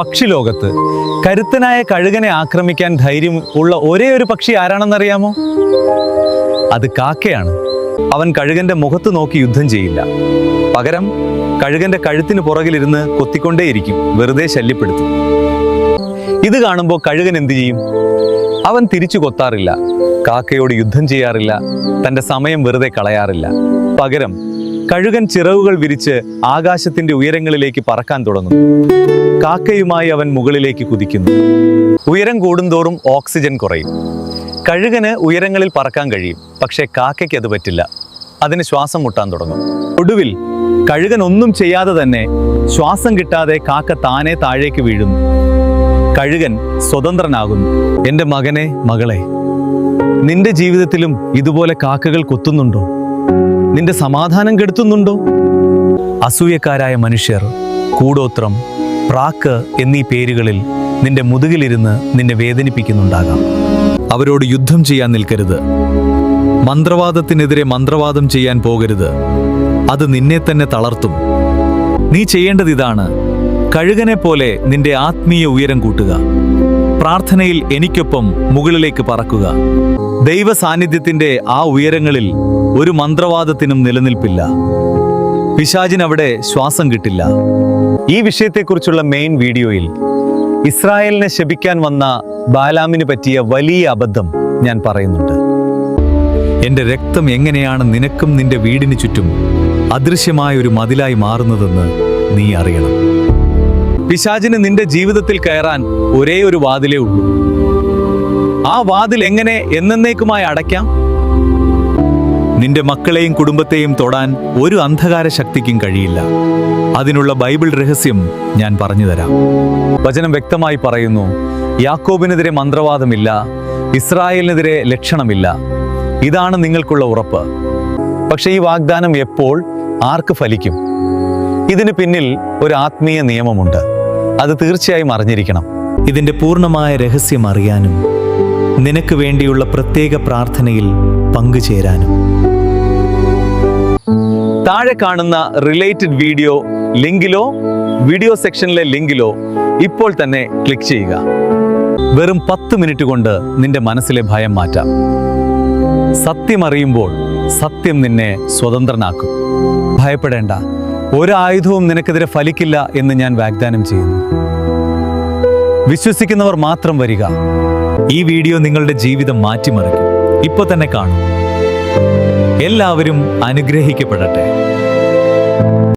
പക്ഷിലോകത്ത്. കരുത്തനായ കഴുകനെ ആക്രമിക്കാൻ ധൈര്യം ഉള്ള ഒരേ ഒരു പക്ഷി ആരാണെന്നറിയാമോ? അത് കാക്കയാണ്. അവൻ കഴുകന്റെ മുഖത്ത് നോക്കി യുദ്ധം ചെയ്യില്ല. പകരം കഴുകന്റെ കഴുത്തിന് പുറകിലിരുന്ന് കൊത്തിക്കൊണ്ടേയിരിക്കും. വെറുതെ ശല്യപ്പെടുത്തും. ഇത് കാണുമ്പോൾ കഴുകൻ എന്തു ചെയ്യും? അവൻ തിരിച്ചു കൊത്താറില്ല. കാക്കയോട് യുദ്ധം ചെയ്യാറില്ല. തന്റെ സമയം വെറുതെ കളയാറില്ല. പകരം കഴുകൻ ചിറവുകൾ വിരിച്ച് ആകാശത്തിന്റെ ഉയരങ്ങളിലേക്ക് പറക്കാൻ തുടങ്ങുന്നു. കാക്കയുമായി അവൻ മുകളിലേക്ക് കുതിക്കുന്നു. ഉയരം കൂടുന്തോറും ഓക്സിജൻ കുറയും. കഴുകന് ഉയരങ്ങളിൽ പറക്കാൻ കഴിയും പക്ഷേ കാക്കയ്ക്ക് അത് പറ്റില്ല. അതിന് ശ്വാസം മുട്ടാൻ തുടങ്ങും. ഒടുവിൽ കഴുകൻ ഒന്നും ചെയ്യാതെ തന്നെ ശ്വാസം കിട്ടാതെ കാക്ക താനെ താഴേക്ക് വീഴുന്നു. കഴുകൻ സ്വതന്ത്രനാകുന്നു. എന്റെ മകനെ മകളെ നിന്റെ ജീവിതത്തിലും ഇതുപോലെ കാക്കകൾ കൊത്തുന്നുണ്ടോ? നിന്റെ സമാധാനം കെടുത്തുന്നുണ്ടോ? അസൂയക്കാരായ മനുഷ്യർ കൂടോത്രം പ്രാക്ക് എന്നീ പേരുകളിൽ നിന്റെ മുതുകിലിരുന്ന് നിന്നെ വേദനിപ്പിക്കുന്നുണ്ടാകാം. അവരോട് യുദ്ധം ചെയ്യാൻ നിൽക്കരുത്. മന്ത്രവാദത്തിനെതിരെ മന്ത്രവാദം ചെയ്യാൻ പോകരുത്. അത് നിന്നെ തന്നെ തളർത്തും. നീ ചെയ്യേണ്ടത് ഇതാണ്. കഴുകനെ പോലെ നിന്റെ ആത്മീയ ഉയരം കൂട്ടുക. പ്രാർത്ഥനയിൽ എനിക്കൊപ്പം മുകളിലേക്ക് പറക്കുക. ദൈവ സാന്നിധ്യത്തിന്റെ ആ ഉയരങ്ങളിൽ ഒരു മന്ത്രവാദത്തിനും നിലനിൽപ്പില്ല. പിശാജിനവിടെ ശ്വാസം കിട്ടില്ല. ഈ വിഷയത്തെക്കുറിച്ചുള്ള മെയിൻ വീഡിയോയിൽ ഇസ്രായേലിനെ ശപിക്കാൻ വന്ന ബാലാമിന് പറ്റിയ വലിയ അബദ്ധം ഞാൻ പറയുന്നുണ്ട്. എന്റെ രക്തം എങ്ങനെയാണ് നിനക്കും നിന്റെ വീടിന് ചുറ്റും അദൃശ്യമായ ഒരു മതിലായി മാറുന്നതെന്ന് നീ അറിയണം. പിശാചിന് നിന്റെ ജീവിതത്തിൽ കയറാൻ ഒരേ ഒരു വാതിലേ ഉള്ളൂ. ആ വാതിൽ എങ്ങനെ എന്നേക്കുമായി അടയ്ക്കാം? നിന്റെ മക്കളെയും കുടുംബത്തെയും തൊടാൻ ഒരു അന്ധകാര ശക്തിക്കും കഴിയില്ല. അതിനുള്ള ബൈബിൾ രഹസ്യം ഞാൻ പറഞ്ഞു തരാം. വചനം വ്യക്തമായി പറയുന്നു യാക്കോബിനെതിരെ മന്ത്രവാദമില്ല ഇസ്രായേലിനെതിരെ ലക്ഷണമില്ല. ഇതാണ് നിങ്ങൾക്കുള്ള ഉറപ്പ്. പക്ഷേ ഈ വാഗ്ദാനം എപ്പോൾ ആർക്ക് ഫലിക്കും? ഇതിന് പിന്നിൽ ഒരു ആത്മീയ നിയമമുണ്ട്. അത് തീർച്ചയായും അറിഞ്ഞിരിക്കണം. ഇതിന്റെ പൂർണമായ രഹസ്യം അറിയാനും നിനക്ക് വേണ്ടിയുള്ള പ്രത്യേക പ്രാർത്ഥനയിൽ പങ്കുചേരാനും. താഴെ കാണുന്ന റിലേറ്റഡ് വീഡിയോ ലിങ്കിലോ വീഡിയോ സെക്ഷനിലെ ലിങ്കിലോ ഇപ്പോൾ തന്നെ ക്ലിക്ക് ചെയ്യുക. വെറും പത്ത് മിനിറ്റ് കൊണ്ട് നിന്റെ മനസ്സിലെ ഭയം മാറ്റാം. സത്യം അറിയുമ്പോൾ സത്യം നിന്നെ സ്വതന്ത്രനാക്കും. ഭയപ്പെടേണ്ട. ഒരു ആയുധവും നിനക്കെതിരെ ഫലിക്കില്ല എന്ന് ഞാൻ വാഗ്ദാനം ചെയ്യുന്നു. വിശ്വസിക്കുന്നവർ മാത്രം വരിക. ഈ വീഡിയോ നിങ്ങളുടെ ജീവിതം മാറ്റിമറിക്കും. ഇപ്പൊ തന്നെ കാണും. എല്ലാവരും അനുഗ്രഹിക്കപ്പെടട്ടെ.